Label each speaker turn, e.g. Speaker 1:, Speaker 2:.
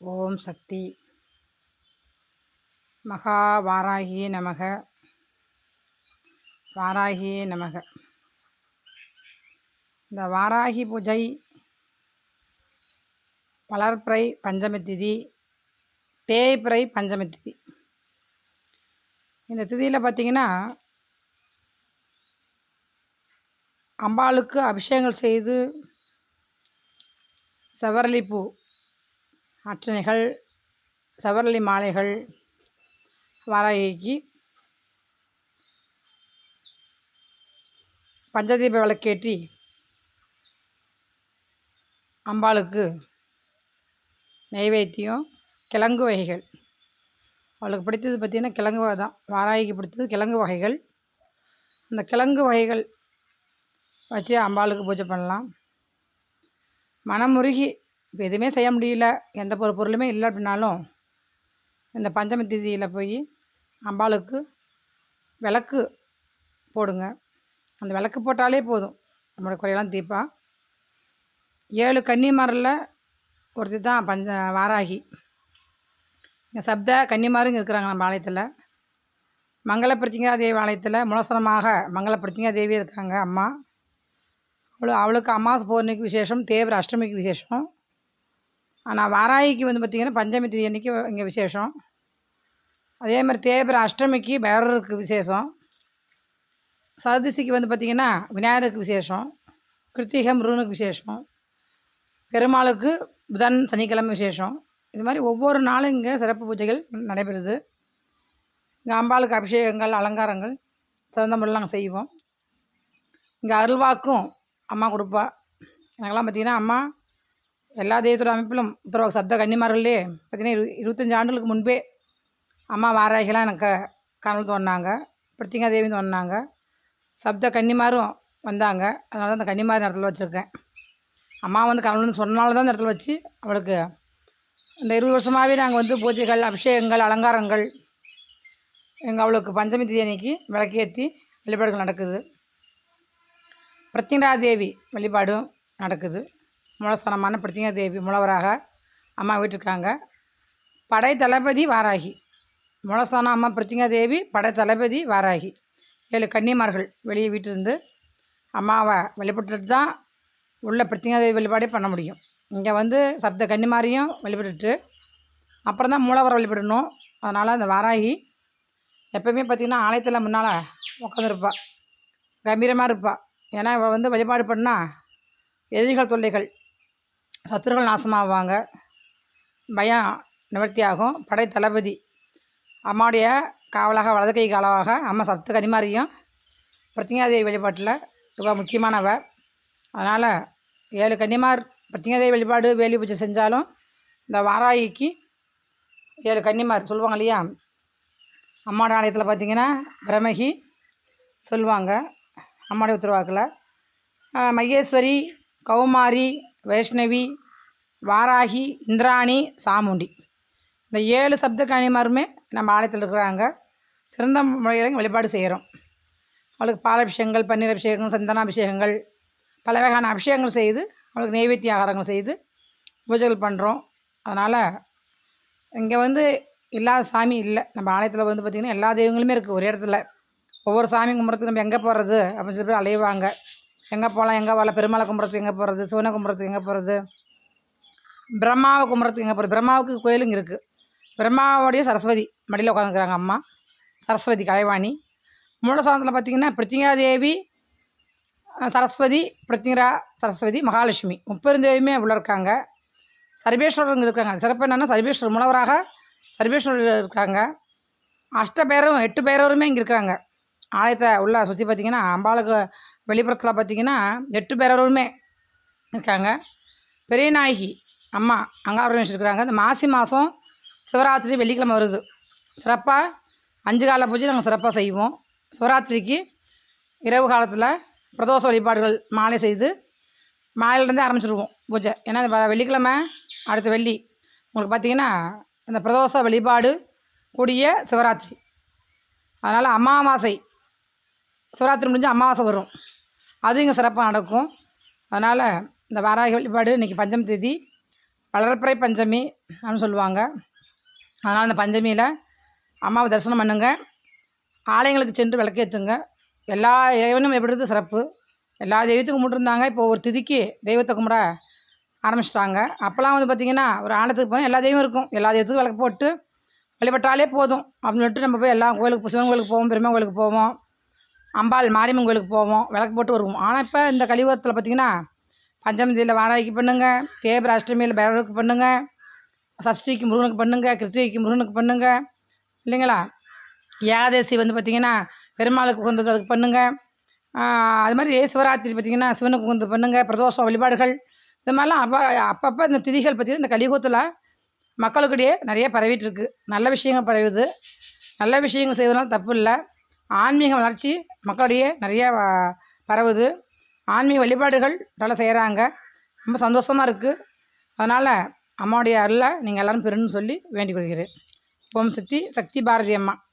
Speaker 1: ஓம் சக்தி. மகா வாராகியே நமக. வாராகியே நமக. இந்த வாராகி பூஜை வளர்ப்பிறை பஞ்சமி திதி தேய்பிறை பஞ்சமி திதி. இந்த திதியில் பார்த்திங்கன்னா அம்பாளுக்கு அபிஷேகங்கள் செய்து செவரளிப்பூ அர்ச்சனைகள் சவரளி மாலைகள் வாராகிக்கு பஞ்சதீப விளக்கேற்றி அம்பாளுக்கு நெய்வேத்தியம் கிழங்கு வகைகள். அவளுக்கு பிடித்தது பார்த்திங்கன்னா கிழங்கு வகை தான். வாராகிக்கு பிடித்தது கிழங்கு வகைகள். அந்த கிழங்கு வகைகள் வச்சு அம்பாளுக்கு பூஜை பண்ணலாம். மனமுருகி இப்போ எதுவுமே செய்ய முடியல எந்த ஒரு பொருளுமே இல்லை அப்படின்னாலும் இந்த பஞ்சமி திதியில் போய் அம்பாளுக்கு விளக்கு போடுங்க. அந்த விளக்கு போட்டாலே போதும். நம்மளோட குறையெல்லாம் தீப்பா. ஏழு கன்னிமாரில் ஒருத்தி தான் பஞ்ச வாராகி. இங்கே சப்த கன்னிமாருங்க இருக்கிறாங்க நம்ம ஆலயத்தில். மங்களப்பிரத்திங்கா தேவி ஆலயத்தில் முலசனமாக மங்களப்பிரத்திங்கா தேவி இருக்காங்க அம்மா. அவளு அவளுக்கு அமாவாசை பூர்ணிக்கு விசேஷம் தேவர அஷ்டமிக்கு விசேஷம். ஆனால் வாராகிக்கு வந்து பார்த்திங்கன்னா பஞ்சமி தேதி அன்றைக்கி இங்கே விசேஷம். அதே மாதிரி தேவர அஷ்டமிக்கு பைரவருக்கு விசேஷம். சதுர்தசிக்கு வந்து பார்த்திங்கன்னா விநாயகருக்கு விசேஷம். கிருத்திகை முருகனுக்கு விசேஷம். பெருமாளுக்கு புதன் சனிக்கிழமை விசேஷம். இது மாதிரி ஒவ்வொரு நாளும் இங்கே சிறப்பு பூஜைகள் நடைபெறுது. இங்கே அம்பாளுக்கு அபிஷேகங்கள் அலங்காரங்கள் சிறந்த முறையில் நாங்கள் செய்வோம். இங்கே அருள்வாக்கும் அம்மா கொடுப்பா. எனக்கெல்லாம் பார்த்திங்கன்னா அம்மா எல்லா தெய்வத்தோட அமைப்பிலும் உத்தரவாக சப்த கன்னிமார்களே பார்த்திங்கன்னா இரு இருபத்தஞ்சி ஆண்டுகளுக்கு முன்பே அம்மா வாராகிலாம் எனக்கு கனவு தோணினாங்க பிரித்திங்கா தேவி தோணினாங்க சப்த கன்னிமாரும் வந்தாங்க. அதனால தான் அந்த கன்னிமாரி இடத்துல வச்சுருக்கேன். அம்மா வந்து கனவுன்னு சொன்னால தான் அந்த இடத்துல வச்சு அவளுக்கு இந்த இருபது வருஷமாகவே நாங்கள் வந்து பூஜைகள் அபிஷேகங்கள் அலங்காரங்கள் எங்கள் அவளுக்கு பஞ்சமி தேதி அன்னைக்கு விளக்கேற்றி வழிபாடுகள் நடக்குது. பிரத்திங்கரா தேவி வழிபாடும் நடக்குது. மூலஸ்தானமான பிரத்திங்கரா தேவி மூலவராக அம்மா வீட்டிருக்காங்க. படை தளபதி வாராகி. மூலஸ்தானம் அம்மா பிரத்திங்கா தேவி படை தளபதி வாராகி. ஏழு கன்னிமார்கள் வெளியே வீட்டிலிருந்து அம்மாவை வழிபட்டுட்டு தான் உள்ள பிரத்திங்கா தேவி வழிபாடே பண்ண முடியும். இங்கே வந்து சப்த கன்னிமாரியும் வழிபட்டுட்டு அப்புறம் தான் மூலவரை வழிபடணும். அதனால் அந்த வாராகி எப்போயுமே பார்த்திங்கன்னா ஆலயத்தில் முன்னால் உட்காந்துருப்பா கம்பீரமாக இருப்பாள் ஏன்னா இவள் வந்து வழிபாடு பண்ணால் எதிரிகள் தொல்லைகள் சத்துருகள் நாசமாகுவாங்க பயம் நிவர்த்தி ஆகும் படை தளபதி அம்மாவுடைய காவலாக வலது கை காலவாக அம்மா சப்த கனிமாரியும் பிரத்திங்காதேவி வழிபாட்டில் ரொம்ப முக்கியமானவ. அதனால் ஏழு கன்னிமார் பிரத்திங்காதேவி வழிபாடு வேலி பூஜை செஞ்சாலும் இந்த வாராயிக்கு ஏழு கன்னிமார் சொல்லுவாங்க இல்லையா? அம்மாவோட ஆலயத்தில் பார்த்திங்கன்னா பிரமகி சொல்லுவாங்க. அம்மாடைய உத்தரவாக்கில் மகேஸ்வரி கௌமாரி வைஷ்ணவி வாராகி இந்திராணி சாமுண்டி. இந்த ஏழு சப்தகனிமாருமே நம்ம ஆலயத்தில் இருக்கிறாங்க. சிறந்த முறையில் வழிபாடு செய்கிறோம் அவளுக்கு பாலபிஷேகங்கள் பன்னீர் அபிஷேகங்கள் சந்தனாபிஷேகங்கள் பல வகையான அபிஷேகங்கள் செய்து அவளுக்கு நெய்வேத்திய ஆகாரங்கள் செய்து பூஜைகள் பண்ணுறோம் அதனால் இங்கே வந்து இல்லாத சாமி இல்லை. நம்ம ஆலயத்தில் வந்து பார்த்திங்கன்னா எல்லா தெய்வங்களுமே இருக்குது ஒரே இடத்துல. ஒவ்வொரு சாமி கும்பிட்றதுக்கு நம்ம எங்கே போகிறது அப்படின்னு சொல்லி அலைவாங்க. அலையுவாங்க எங்கே போகலாம் எங்கே வரலாம்? பெருமாளை கும்பிட்றதுக்கு எங்கே போகிறது சிவனை கும்பிட்றதுக்கு எங்கே போகிறது பிரம்மாவை கும்பிட்றதுக்கு எங்கே போகிறது பிரம்மாவுக்கு கோயிலுங்க இருக்குது பிரம்மாவோடைய சரஸ்வதி மடியில் உட்காந்துக்கிறாங்க அம்மா. சரஸ்வதி கலைவாணி. மூலசாதனத்தில் பார்த்திங்கன்னா பிரித்திங்காதேவி சரஸ்வதி பிரித்திங்கரா சரஸ்வதி மகாலட்சுமி. முப்பெருந்தேவியுமே உள்ள இருக்காங்க. சர்வேஸ்வரருங்க இருக்காங்க. சிறப்பு என்னென்னா சர்வேஸ்வரர் மூலவராக சர்வேஸ்வரர் இருக்காங்க. அஷ்ட பேரும் எட்டு பேரவருமே இங்கே இருக்கிறாங்க. ஆலயத்தை உள்ளே சுற்றி பார்த்திங்கன்னா அம்பாளுக்கு வெளிப்புறத்தில் பார்த்திங்கன்னா எட்டு பேரவர்களுமே இருக்காங்க. பெரிய நாயகி அம்மா அங்காபுரம் இருக்கிறாங்க இந்த மாசி மாதம் சிவராத்திரி வெள்ளிக்கிழமை வருது. சிறப்பாக அஞ்சு கால பூஜை நாங்கள் சிறப்பாக செய்வோம். சிவராத்திரிக்கு இரவு காலத்தில் பிரதோஷ வழிபாடுகள் மாலை செய்து மாலையிலேருந்தே ஆரம்பிச்சிருவோம் பூஜை. ஏன்னா வெள்ளிக்கிழமை அடுத்த வெள்ளி உங்களுக்கு பார்த்திங்கன்னா இந்த பிரதோஷ வழிபாடு கூடிய சிவராத்திரி. அதனால் அமாவாசை சிவராத்திரி முடிஞ்சு அமாவாசை வரும். அதுவும் இங்கே சிறப்பாக நடக்கும். அதனால் இந்த வாராகி வழிபாடு இன்றைக்கி பஞ்சமி தேதி வளர்ப்புறை பஞ்சமி அப்படின்னு சொல்லுவாங்க. அதனால் அந்த பஞ்சமியில் அம்மாவை தரிசனம் பண்ணுங்க. ஆலயங்களுக்கு சென்று விளக்கேற்றுங்க எல்லா இறைவனும் எப்படிறது சிறப்பு. எல்லா தெய்வத்துக்கும் கும்பிட்டுருந்தாங்க. இப்போ ஒரு திதிக்கு தெய்வத்தை கும்பிட ஆரம்பிச்சிட்டாங்க. அப்போல்லாம் வந்து பார்த்திங்கன்னா ஒரு ஆலயத்துக்கு போனால் எல்லா தெய்வம் இருக்கும். எல்லா தெய்வத்துக்கும் விளக்கு போட்டு வழிபட்டாலே போதும். அப்படின்னு சொல்லிட்டு நம்ம போய் எல்லா கோயிலுக்கு சிவன் கோயிலுக்கு போவோம் பெருமை கோயிலுக்கு போவோம். அம்பாள் மாரியம்மன் கோயிலுக்கு போவோம் விளக்கு போட்டு வருவோம். ஆனால் இப்போ இந்த கலியுகத்தில் பார்த்திங்கன்னா பஞ்சமதியில் வாராய்க்கு பண்ணுங்க தேபர் அஷ்டமியில் பைரவருக்கு பண்ணுங்க சஷ்டிக்கு முருகனுக்கு பண்ணுங்க கிருத்திகைக்கு முருகனுக்கு பண்ணுங்க இல்லைங்களா? ஏகாதசி வந்து பார்த்திங்கன்னா பெருமாளுக்கு உகந்தது அதுக்கு பண்ணுங்க. அது மாதிரி சிவராத்திரி பார்த்திங்கன்னா சிவனுக்கு உகந்தது பண்ணுங்க பிரதோஷம் வழிபாடுகள். இது மாதிரிலாம் அப்போ அப்பப்போ இந்த திதிகள் பார்த்திங்கன்னா இந்த கலியுகத்தில் மக்களுக்கிடையே நிறைய பரவிட்டுருக்கு நல்ல விஷயங்கள் பரவுது நல்ல விஷயங்கள் செய்வதெல்லாம் தப்பு இல்லை. ஆன்மீக வளர்ச்சி மக்களிடையே நிறைய வ- பரவுது. ஆன்மீக வழிபாடுகள் நல்லா செய்கிறாங்க ரொம்ப சந்தோஷமாக இருக்குது அதனால் அம்மாவுடைய அருளை நீங்கள் எல்லாரும் பெறணும்னு சொல்லி வேண்டிக் கொள்கிறேன். ஓம் சக்தி சக்தி பாரதி அம்மா.